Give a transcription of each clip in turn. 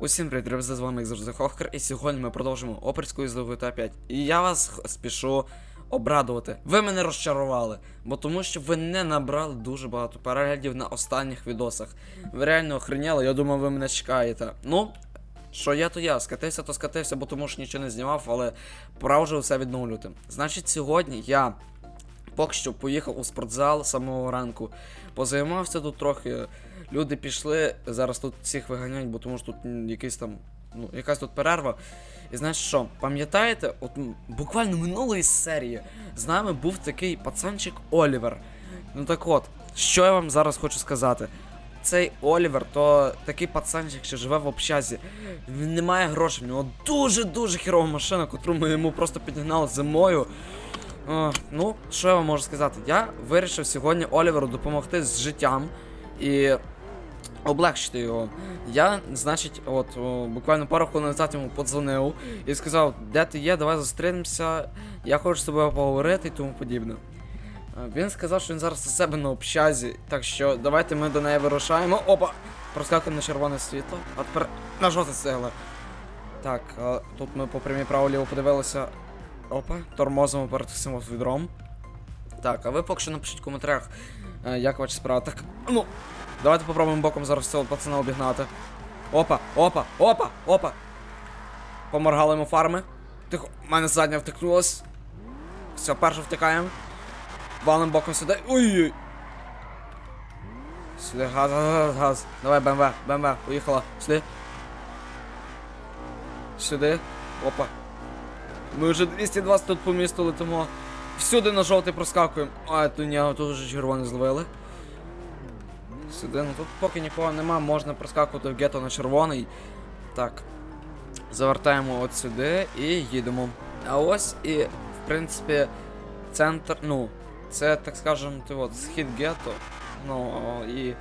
Усім привіт, друзі, з вами завжди Хохкер, і сьогодні ми продовжимо оперську із GTA 5. І я вас спішу обрадувати. Ви мене розчарували, бо тому що ви не набрали дуже багато переглядів на останніх відосах. Ви реально охреняли, я думав, ви мене чекаєте. Ну, що я, то я. Скатився, то скатився, бо тому що нічого не знімав, але пора вже все відновлювати. Значить, сьогодні я поки що поїхав у спортзал самого ранку. Позаймався тут трохи. Люди пішли, зараз тут всіх виганяють, бо тому що тут якийсь там, ну, якась тут перерва. І знаєш що, пам'ятаєте, от буквально минулої серії з нами був такий пацанчик Олівер. Ну так от, що я вам зараз хочу сказати. Цей Олівер, то такий пацанчик, що живе в общазі. Він не має грошей, в нього дуже-дуже хірова машина, котру ми йому просто підігнали зимою. О, ну, що я вам можу сказати? Я вирішив сьогодні Оліверу допомогти з життям і облегшити його. Я, значить, от буквально пару хвилин назад йому подзвонив і сказав, де ти є, давай зустрінемося, я хочу з тобою поговорити і тому подібне. Е, Він сказав, що він зараз у себе на общазі, так що давайте ми до неї вирушаємо. Опа! Проскакуємо на червоне світло, а тепер на жовте сигле. Так, е, тут ми по прямій право-ліво подивилися. Опа, тормозимо перед цим відром. Так, а ви поки що напишіть в коментарях, е, як ваші справи. Так, ну, давайте попробуємо боком зараз цього пацана обігнати. Опа, опа, опа, опа. Поморгали йому фарми. Тихо, в мене задня втикнулась. Все, перше втикаємо. Валим боком сюди. Ой-ой. Сюди, газ, газ, газ. Давай, БМВ, БМВ, поїхала. Сюди. Сюди. Опа. Ми вже 220 тут по місту летимо. Всюди на жовтий проскакуємо. А, тут ні, тут вже червоний зловили. Сюди, ну тут поки нікого нема, можна проскакувати в гетто на червоний. Так. Завертаємо от сюди і їдемо. А ось і, в принципі, центр, ну, це, так скажем, ти от, схід гетто. Ну, і,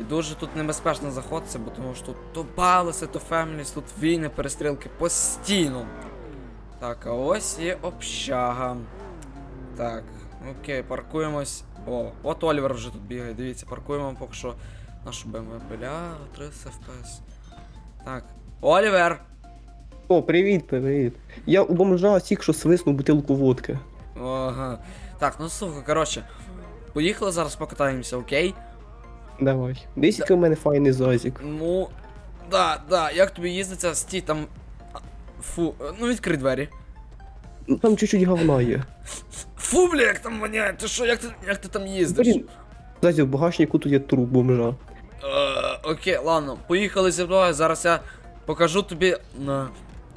і дуже тут небезпечно заходитися, бо тому що тут то балиси, то феміліс, тут війни, перестрілки постійно. Так, а ось і общага. Так, окей, паркуємось. О, от Олівер вже тут бігає, дивіться, паркуємо поки що нашу BMW. Бля, 30 FPS. Так. Олівер! О, привіт, привіт. Я у бомжа тільки що свиснув бутилку водки. Ага. Так, ну слухай, коротше. Поїхали зараз покатаємося, окей? Давай. Десь який у мене файний зазік. Ну. Да, да, як тобі їздиться, стій там. Фу, е, ну відкрий двері. Там чуть-чуть говна є. Фу, бля, як там воняє, ти що, як ти, як ти там їздиш? Блін, Зазі, в багажнику тут є труп бомжа. Е, окей, ладно, поїхали зі мною, зараз я покажу тобі. На...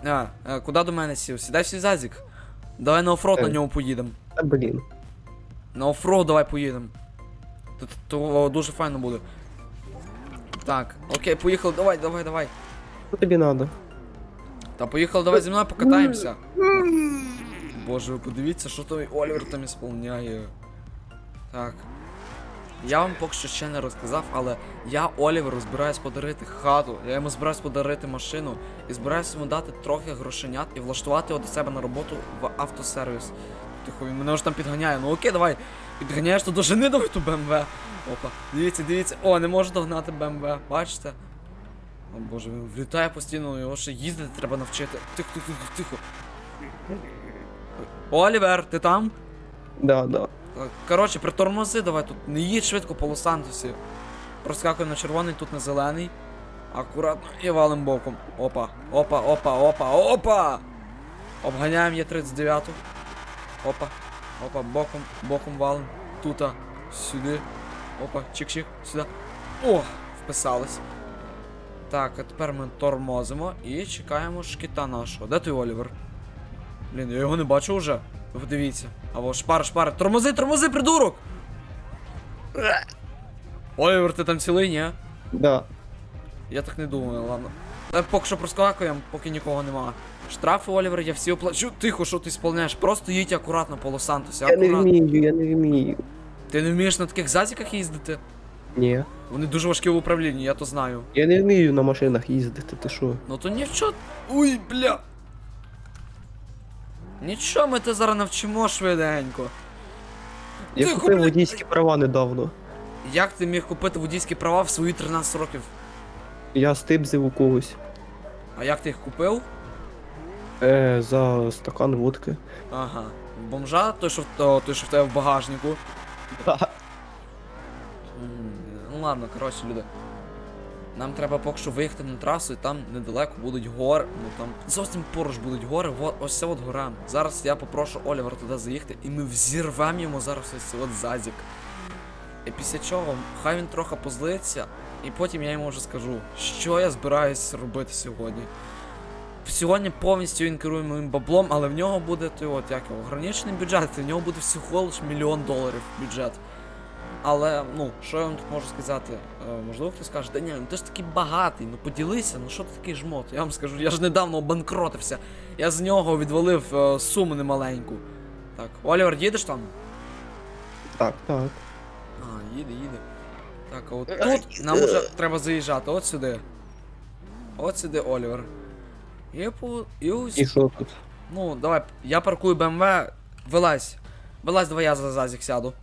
А, е, куди до мене сів? Сідай в зазік. Давай на оффроуд на Е. ньому поїдемо. Та блін. На оффроуд давай поїдемо. Тут то дуже файно буде. Так, окей, поїхали, давай, давай, давай. Що тобі надо? Та поїхали, давай зі мною покатаємося. Боже, ви подивіться, що той Олівер там ісполняє. Так. Я вам поки що ще не розказав, але я Оліверу збираюсь подарити хату, я йому збираюсь подарити машину і збираюсь йому дати трохи грошенят і влаштувати його до себе на роботу в автосервіс. Тихо, він мене вже там підганяє. Ну окей, давай. Підганяєш то дожени давай ту БМВ. Опа, дивіться, дивіться. О, не можу догнати БМВ, бачите? О боже, він влітає постійно, його ще їздити треба навчити. Тихо, тихо, тихо, тихо. Олівер, ти там? Да, да. Так, Коротше, притормози давай тут. Не їдь швидко по Лос-Сантосі. Проскакуй на червоний, тут на зелений. Акуратно і валим боком. Опа, опа, опа, опа, опа! Обганяємо є 39-ту. Опа, опа, боком, боком валим. Тута, сюди. Опа, чик-чик, сюди. О, вписались. Так, а тепер ми тормозимо і чекаємо шкіта нашого. Де той Олівер? Блін, я його не бачу вже. Ви подивіться. Або шпар, шпар. Тормози, тормози, придурок! Олівер, ти там цілий, ні? Да. Я так не думаю, ладно. Та поки що проскакуємо, поки нікого нема. Штрафи, Олівер, я всі оплачу. Тихо, що ти сповняєш? Просто їдь акуратно по Лос-Сантосі. Я не вмію, я не вмію. Ти не вмієш на таких зазіках їздити? Ні. Вони дуже важкі в управлінні, я то знаю. Я не вмію на машинах їздити, ти що? Ну то нічого. Уй, бля. Нічого, ми те зараз навчимо швиденько. Я Тихо, купив водійські права недавно. Як ти міг купити водійські права в свої 13 років? Я стибзив у когось. А як ти їх купив? Е, за стакан водки. Ага. Бомжа, той, що, в- о, той, що в тебе в багажнику. Ну ладно, коротше, люди. Нам треба поки що виїхати на трасу, і там недалеко будуть гори. Ну там зовсім поруч будуть гори. Во, ось це от гора. Зараз я попрошу Олівера туди заїхати, і ми взірвемо йому зараз ось цей от зазік. І після чого хай він трохи позлиться, і потім я йому вже скажу, що я збираюсь робити сьогодні. Сьогодні повністю він керує моїм баблом, але в нього буде той от як його ограничений бюджет, і в нього буде всього лиш мільйон доларів бюджет. Але, ну, що я вам тут можу сказати? Е, можливо, хтось скаже, та ні, ну ти ж такий багатий, ну поділися, ну що ти такий жмот? Я вам скажу, я ж недавно обанкротився. Я з нього відвалив е, суму немаленьку. Так, Олівер, їдеш там? Так, так. А, їде, їде. Так, а от тут нам вже треба заїжджати, от сюди. От сюди, Олівер. І по. І ось. І що тут? Ну, давай, я паркую БМВ, вилазь. Вилазь, давай я за зазік сяду.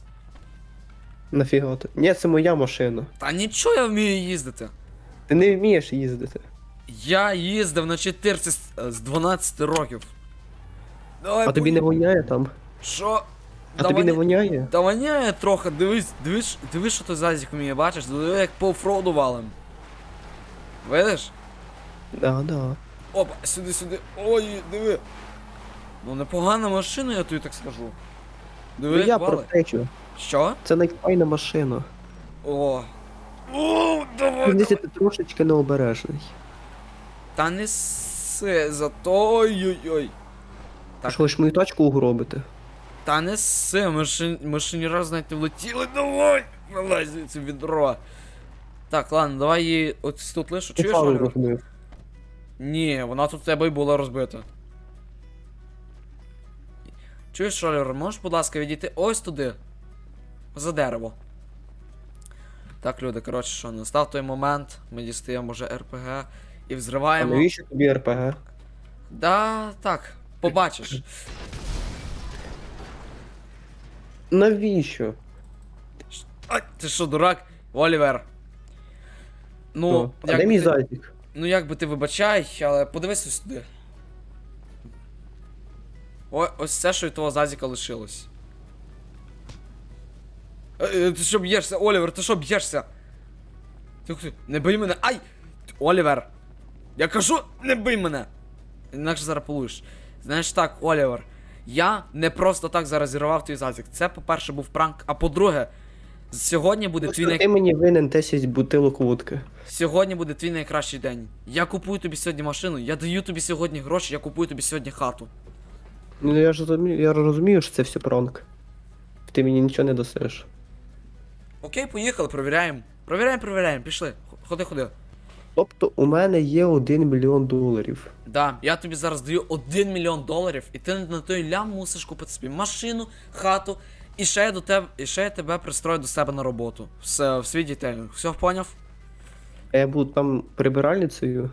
Нафіга ти? Ні, це моя машина. Та нічого я вмію їздити. Ти не вмієш їздити. Я їздив на 4 з, з 12 років. Давай, А тобі не воняє там? Що? А тобі не воняє? Та воняє трохи, дивись, дивись, дивись, що той зазік вміє, бачиш, диви, як по офроуду валим. Видиш? Да, да. Опа, сюди, сюди. Ой, диви. Ну непогана машина, я тобі так скажу. Диви, Ну як я вали. протечу. Що? Це найфайна машина. О. О, давай, Мені ти трошечки необережний. Та не сси, зато ой-ой-ой. Так. Що ж мою тачку угробити? Та не сси, ми ще, ми ще ні разу навіть не влетіли, давай! Вилазь це відро. Так, ладно, давай її ось тут лишу. Чуєш, розбив. Ні, вона тут в тебе й була розбита. Чуєш, Олівер, можеш, будь ласка, відійти ось туди. За дерево. Так, люди, коротше, що, настав той момент, ми дістаємо вже РПГ і А взриваємо. навіщо тобі РПГ? Да, так, побачиш. Навіщо? Ай, ти що, дурак? Олівер. Ну, Ну, а як де би мій ти- зайчик? ну як би ти вибачай, але подивись ось сюди. О, ось це, що від того зазіка лишилось. Е, е, ти що б'єшся, Олівер, ти що б'єшся? Ти, не бий мене. Ай! Олівер! Я кажу, не бий мене! Інакше зараз полуєш. Знаєш так, Олівер, я не просто так зараз зірвав твій зазік. Це, по-перше, був пранк, а по-друге, сьогодні буде твій най... Ти мені винен 10 бутилок водки. Сьогодні буде твій найкращий день. Я купую тобі сьогодні машину, я даю тобі сьогодні гроші, я купую тобі сьогодні хату. Ну я ж розумію, я розумію, що це все пранк. Ти мені нічого не досиш. Окей, поїхали, провіряємо. Провіряємо, провіряємо, пішли. Ходи, ходи. Тобто у мене є 1 мільйон доларів. Да, я тобі зараз даю 1 мільйон доларів, і ти на той лям мусиш купити собі машину, хату, і ще я до тебе, і ще я тебе пристрою до себе на роботу. Все, в свій дітельник. Все поняв? А я буду там прибиральницею.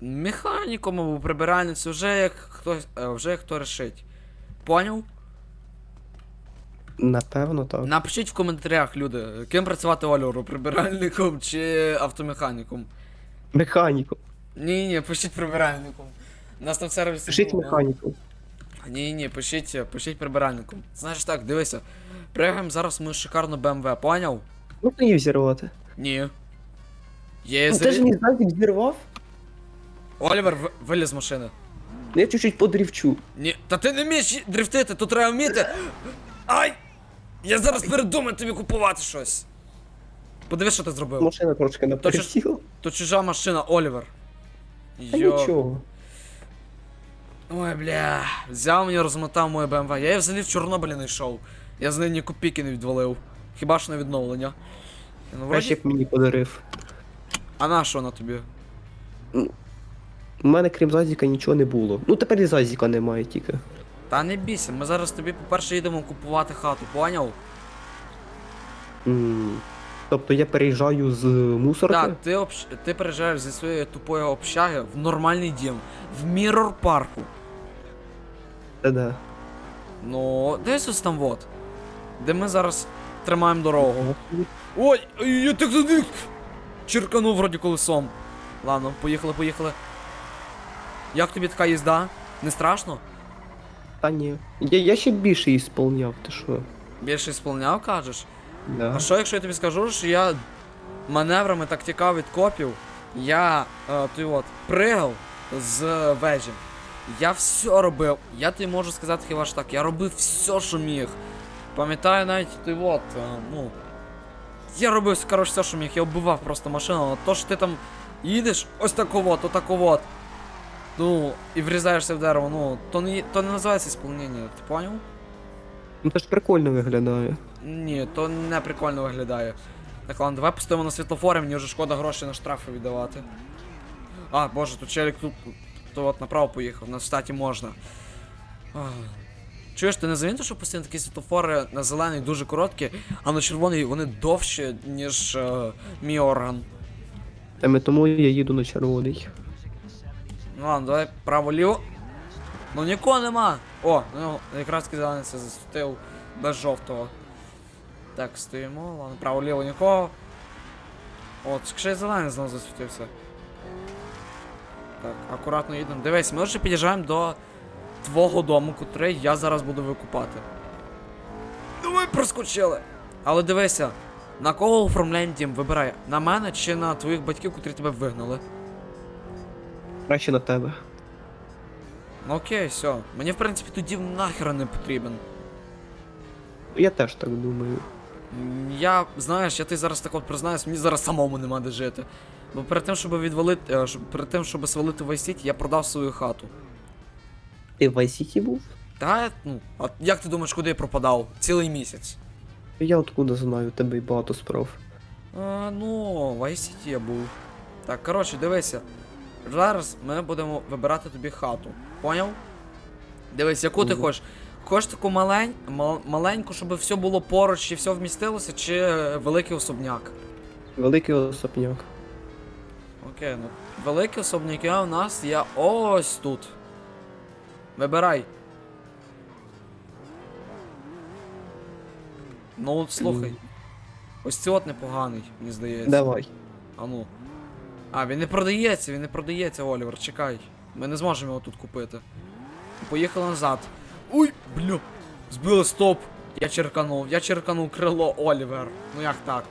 Механіком або прибиральницю, вже як хтось, е, вже як хто решить. Поняв? Напевно, так. Напишіть в коментарях, люди, ким працювати Оліру, прибиральником чи автомеханіком. Механіком. Ні, ні, пишіть прибиральником. У нас там сервіс. Пишіть механіком. Ні, ні, пишіть, пишіть прибиральником. Знаєш так, дивися. Пригаємо зараз мою шикарну BMW, поняв? Можна її взірвати? Ні. Є Ну, ти ж зрі... мій зайчик зірвав? Олівер, в- виліз з машини. Ну, Я чуть-чуть подрівчу. Ні. Та ти не вмієш дрифтити, тут треба вміти. Ай! Я зараз передумаю тобі купувати щось. Подивись, що ти зробив. Машина трошки То чи ж-. То чужа машина, Олівер. Та Йо. нічого. Ой, бля. Взяв мені розмотав мою БМВ. Я її взагалі в Чорнобилі не йшов. Я з неї ні копійки не відвалив. Хіба що на відновлення. Ну, Краще вроді... б мені подарив. А на що вона тобі? У мене крім Зазіка нічого не було. Ну тепер і Зазіка немає тільки. Та не бійся, ми зараз тобі, по-перше, їдемо купувати хату, поняв? М, Тобто я переїжджаю з мусорки. Так, ти, общ... ти переїжджаєш зі своєї тупої общаги в нормальний дім. В Міррор парку. Та да. Ну, десь ось там вот. Де ми зараз тримаємо дорогу. Ой, ой, я так туди черканув вроді колесом. Ладно, поїхали, поїхали. Як тобі така їзда? Не страшно? Та ні. Я, я ще більше її сповняв, ти що? Більше сповняв, кажеш? Да. А що якщо я тобі скажу, що я маневрами так тікав від копів, я е, той от пригав з вежі. Я все робив. Я тобі можу сказати хіба ж так, я робив все, що міг. Пам'ятаю навіть той от, е, ну. Я робив, коротше, все, що міг, я вбивав просто машину, але то, що ти там їдеш, ось таково, то таково. Ну, і врізаєшся в дерево, ну, то не, то не називається сповнення, ти поняв? Ну це ж прикольно виглядає. Ні, то не прикольно виглядає. Так, ладно, давай постоїмо на світлофорі, мені вже шкода гроші на штрафи віддавати. А, боже, тут челік тут, то от направо поїхав, на штаті можна. Ах. Чуєш, ти не замітив, що постійно такі світлофори на зелений дуже короткі, а на червоний вони довші, ніж е, мій орган. Саме тому я їду на червоний. Ну ладно, давай право-ліво. Ну нікого нема. О, ну якраз це засвітив без жовтого. Так, стоїмо, ладно, право-ліво нікого. От, ще й зелений знову засвітився. Так, акуратно їдемо. Дивись, ми вже під'їжджаємо до твого дому, котрий я зараз буду викупати. Ну ми проскочили. Але дивися, на кого оформляємо дім? Вибирай, на мене чи на твоїх батьків, котрі тебе вигнали. Краще на тебе. Ну окей, все. Мені в принципі тоді нахер не потрібен. Я теж так думаю. Я, знаєш, я ти зараз так от признаюсь, мені зараз самому нема де жити. Бо перед тим, щоб відвалити, е, перед тим, щоб свалити в Vice City, я продав свою хату. Ти в Vice був? Та, ну, а як ти думаєш, куди я пропадав? Цілий місяць. Я откуда знаю, тебе й багато справ. А, ну, в Vice City я був. Так, коротше, дивися. Зараз ми будемо вибирати тобі хату. Поняв? Дивись, яку ти хочеш. Хочеш таку малень, мал- маленьку, щоб все було поруч і все вмістилося, чи е, великий особняк? Великий особняк. Окей, ну великі особняки у нас є ось тут. Вибирай. Ну от слухай. Ось цей от непоганий, мені здається. Давай. А ну. А, він не продається, він не продається, Олівер, чекай. Ми не зможемо його тут купити. Поїхали назад. Уй, бля. Збили стоп. Я черканув, я черканув крило Олівер. Ну як так?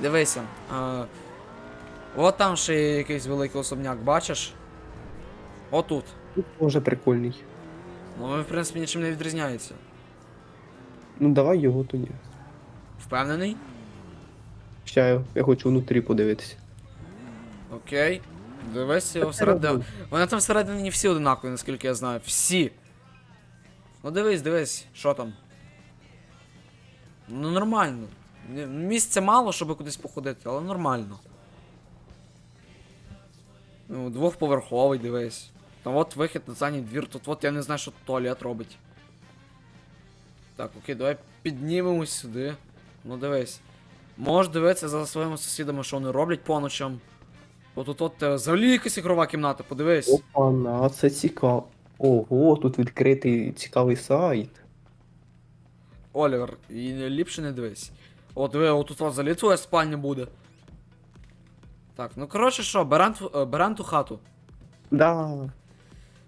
Дивися. А, от там ще є якийсь великий особняк, бачиш? Отут. Тут може прикольний. Ну він, в принципі, нічим не відрізняється. Ну давай його тоді. Впевнений? Щаю, я хочу внутрі подивитися. Окей. Дивись його треба Вони там всередині всі одинакові, наскільки я знаю. Всі. Ну дивись, дивись, що там. Ну нормально. Місця мало, щоб кудись походити, але нормально. Ну, двохповерховий, дивись. Там от вихід на задній двір, тут от я не знаю, що тут туалет робить. Так, окей, давай піднімемось сюди. Ну дивись. Можеш дивитися за своїми сусідами, що вони роблять по ночам. От тут от взагалі якась ігрова кімната, подивись. Опа-на, це цікаво. Ого, тут відкритий цікавий сайт. Олівер, і ліпше не дивись. От диви, от взагалі твоя спальня буде. Так, ну коротше що, берем, ту- е, ту хату. Да.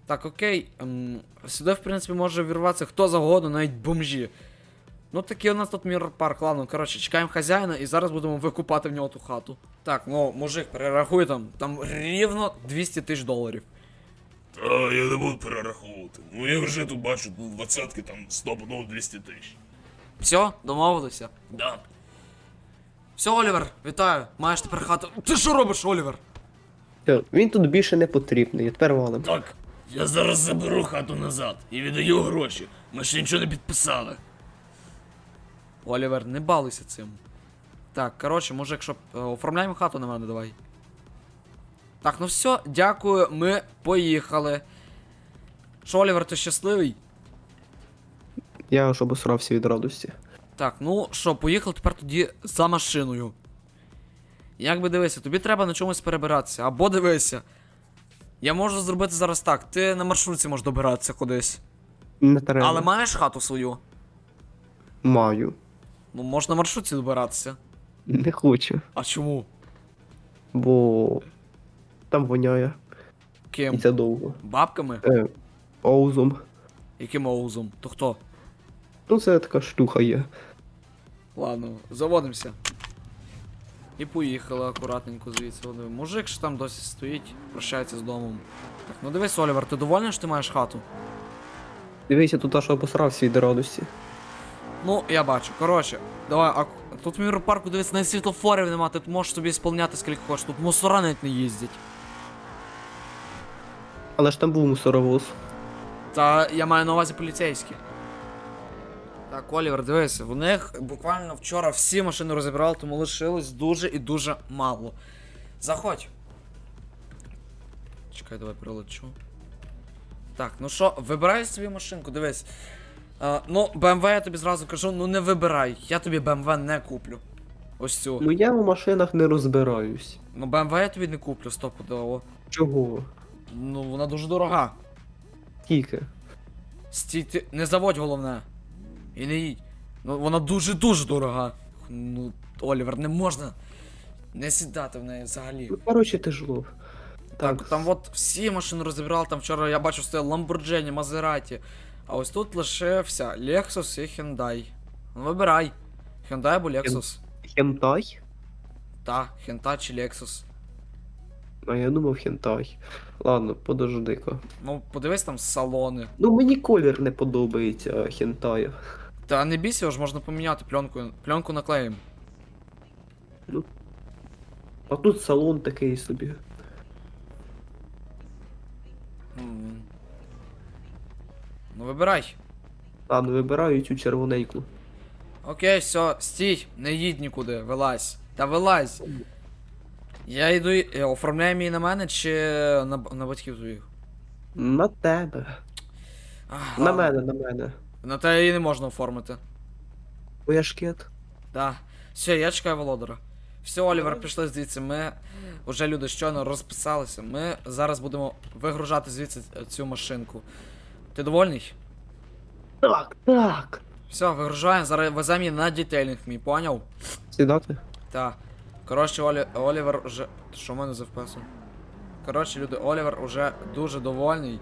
Так, окей. Ем, сюди, в принципі, може вірватися хто завгодно, навіть бомжі. Ну такий у нас тут мір парк. Ладно, коротше, чекаємо хазяїна і зараз будемо викупати в нього ту хату. Так, ну, мужик, перерахуй там. Там рівно 200 тисяч доларів. Та я не буду перераховувати. Ну я вже тут бачу ну, двадцятки там стопудово 200 тисяч. Все, домовилися. Да. Все, Олівер, вітаю. Маєш тепер хату. Ти що робиш, Олівер? Все, він тут більше не потрібний, тепер валим. Так, я зараз заберу хату назад і віддаю гроші. Ми ще нічого не підписали. Олівер, не балуйся цим. Так, коротше, може, якщо е, оформляємо хату на мене, давай. Так, ну все, дякую, ми поїхали. Що, Олівер, ти щасливий? Я аж обосрався від радості. Так, ну що, поїхали тепер тоді за машиною. Як би дивися, тобі треба на чомусь перебиратися. Або дивися. Я можу зробити зараз так. Ти на маршрутці можеш добиратися кудись. Не треба. Але маєш хату свою? Маю. Ну, можна маршрутці добиратися. Не хочу. А чому? Бо. Там воняє. І Ким? це довго. Бабками? Е, оузом. Яким оузом? То хто? Ну, це така штука є. Ладно, заводимося. І поїхали акуратненько звідси. Вони- Мужик що там досі стоїть, прощається з домом. Так, ну дивись, Олівер, ти довольний, що ти маєш хату? Дивися, тут аж обосрався від радості. Ну, я бачу. Коротше, давай, а тут в міропарку дивись, навіть світлофорів нема, ти можеш собі сповняти скільки хочеш. Тут мусора навіть не їздять. Але ж там був мусоровоз. Та я маю на увазі поліцейські. Так, Олівер, дивись, в них буквально вчора всі машини розібрали, тому лишилось дуже і дуже мало. Заходь. Чекай, давай прилечу. Так, ну що, вибирай собі машинку, дивись. А, ну, BMW я тобі зразу кажу, ну не вибирай. Я тобі BMW не куплю. Ось цю. Ну я в машинах не розбираюсь. Ну, BMW я тобі не куплю, стопудово. Чого? Ну, вона дуже дорога. Тільки. Стій, ти не заводь головне. І не їдь. Ну вона дуже-дуже дорога. Ну, Олівер, не можна не сідати в неї взагалі. Ну, коротше, ти жлоб. Так, Так, там от всі машини розібрали, там вчора я бачу стояли Lamborghini, Maserati. А ось тут лишився Lexus і Hyundai. Ну вибирай. Hyundai або Lexus. хентай? Та, Hyundai чи Lexus. А я думав хентай. Ладно, подожди-ка. Ну, подивись там салони. Ну мені колір не подобається хентая. Та не бійся, його ж можна поміняти пленку. Пленку наклеїмо. А тут салон такий собі. М. Ну вибирай. Ладно, вибираю цю червоненьку. Окей, все, стій, не їдь нікуди, вилазь. Та вилазь. Я йду, і- е, оформляємо її на мене чи на, б- на батьків твоїх? На тебе. Ах, На ладно. мене, на мене. На те її не можна оформити. Бо я шкет. Да. Все, я чекаю володара. Все, Олівер, пішли звідси. Ми вже люди щойно розписалися. Ми зараз будемо вигружати звідси е, цю машинку. Ти довольний? Так, так. Все, вигружаємо, зараз веземо її на детейлінг мій, поняв? Сідати? Так. Коротше, Олі... Олівер уже. Що в мене за FPS? Коротше, люди, Олівер уже дуже довольний.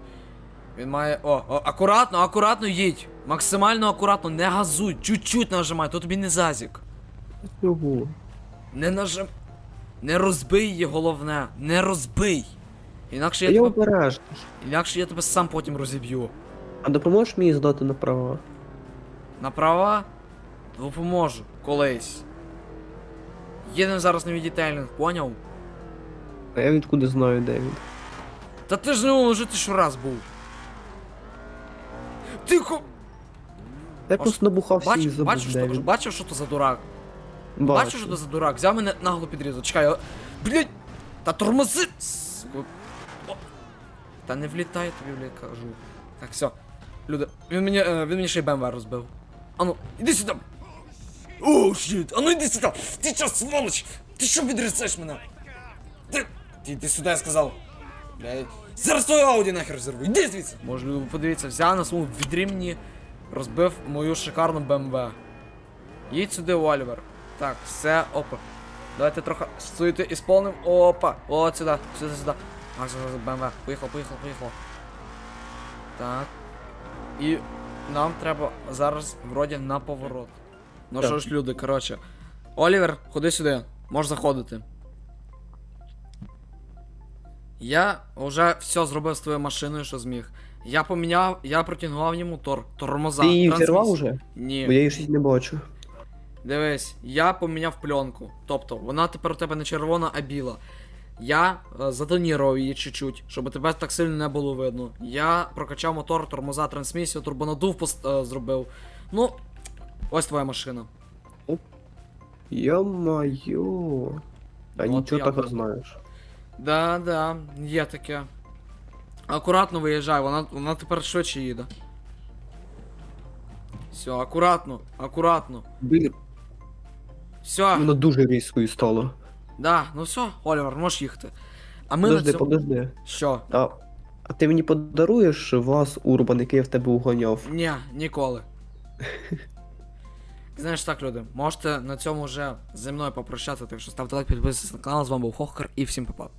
Він має. О, о, акуратно, акуратно їдь! Максимально акуратно, не газуй, чуть-чуть нажимай, то тобі не зазік. Чого? Не нажим. Не розбий її головне, не розбий. Інакше Я, я я тебе. обережний. Інакше я тебе сам потім розіб'ю. А допоможеш мені здати на права? На права допоможу колись. Їдемо зараз на відітейлінг, поняв? А я відкуди знаю, де він. Та ти ж не вже ти ж раз був. Тихо! Я просто набухався і забув, бачив, де що, він. бачив, що то за дурак? Бачив, що то за дурак? Взяв мене нагло підрізав. Чекай, я... Та тормози! Сука. О. Та не влітай тобі, блядь, кажу. Так, все. Люди, він мені, е, він мені ще й БМВ розбив. Ану, іди сюди! О, щит! Ану іди сюди! Ти що, сволоч? Ти що відрицаєш мене? Ти, ти іди сюди, я сказав. Блядь. Зараз твою ауді нахер взорву. Іди звідси. Може, люди, подивіться, взяв на своєму відрі мені, розбив мою шикарну БМВ. Їдь сюди, Олівер. Так, все, опа. Давайте трохи суєти ісполним. Опа. От сюди, сюди, сюди. А, сюди, БМВ. Поїхав, поїхав, поїхав. Так. І нам треба зараз вроді на поворот. Ну що ж, люди, коротше. Олівер, ходи сюди. Можеш заходити. Я вже все зробив з твоєю машиною, що зміг. Я поміняв, я протягнув їй мотор, тормоза. Ти її трансмісію. взірвав уже? Ні. Бо я її щось не бачу. Дивись, я поміняв пленку. Тобто, вона тепер у тебе не червона, а біла. Я е, затонірував її чуть-чуть, щоб тебе так сильно не було видно. Я прокачав мотор, тормоза, трансмісію, турбонадув пост- е, зробив. Ну, ось твоя машина. Йо-майо. А От нічого я так так. знаєш. Да, да, є таке. Акуратно виїжджай, вона, вона тепер швидше їде. Все, акуратно, акуратно. Блін, Все, воно дуже різкою стало. Да, ну все, Олівер, можеш їхати. А ми Подожди, на цьому... подожди. Що? А, а ти мені подаруєш вас, Урбан, який я в тебе угоняв? Ні, ніколи. Знаєш так, люди, можете на цьому вже зі мною попрощатися, так що ставте лайк, підписуйтесь на канал, з вами був Хохкар і всім па-па.